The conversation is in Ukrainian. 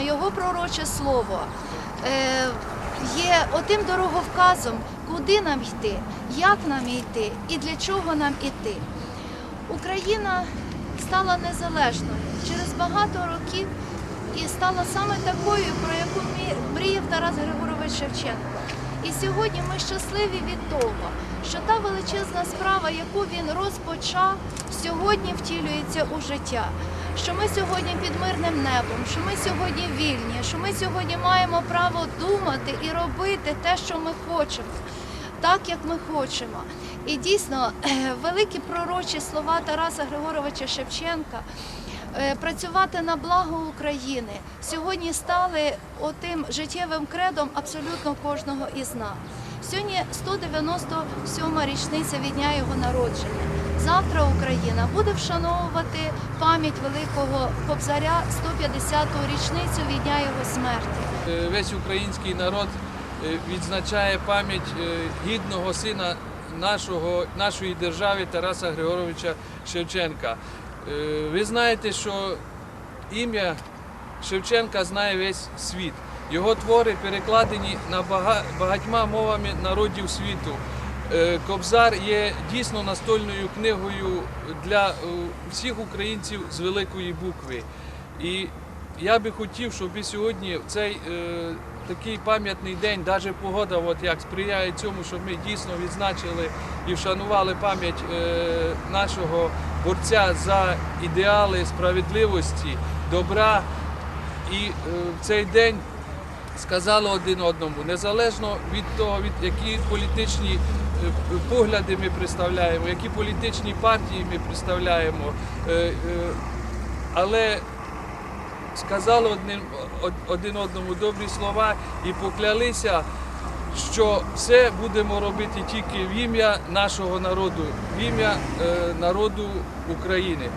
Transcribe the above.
його пророче слово е, є отим дороговказом, куди нам йти, як нам йти і для чого нам йти. Україна стала незалежною через багато років і стала саме такою, про яку мріяв Тарас Григорович Шевченко. І сьогодні ми щасливі від того, що та величезна справа, яку він розпочав, сьогодні втілюється у життя. Що ми сьогодні під мирним небом, що ми сьогодні вільні, що ми сьогодні маємо право думати і робити те, що ми хочемо так, як ми хочемо. І дійсно великі пророчі слова Тараса Григоровича Шевченка е, працювати на благо України сьогодні стали отим життєвим кредом абсолютно кожного із нас. Сьогодні 197 річниця від дня його народження. Завтра Україна буде вшановувати пам'ять великого кобзаря 150-ту річницю від дня його смерті. Е, Весь український народ е, відзначає пам'ять е, гідного сина нашого, нашої держави Тараса Григоровича Шевченка. Ви знаєте, що ім'я Шевченка знає весь світ. Його твори перекладені на багатьма мовами народів світу. Е, Кобзар є дійсно настольною книгою для е, всіх українців з великої букви. І я би хотів, щоб і сьогодні в цей е, такий пам'ятний день, навіть погода, от як сприяє цьому, щоб ми дійсно відзначили і вшанували пам'ять е, нашого борця за ідеали справедливості, добра. І е, в цей день сказали один одному, незалежно від того, від які політичні е, погляди ми представляємо, які політичні партії ми представляємо. е, е, Але сказали один, один одному добрі слова і поклялися, що все будемо робити тільки в ім'я нашого народу, в ім'я народу України.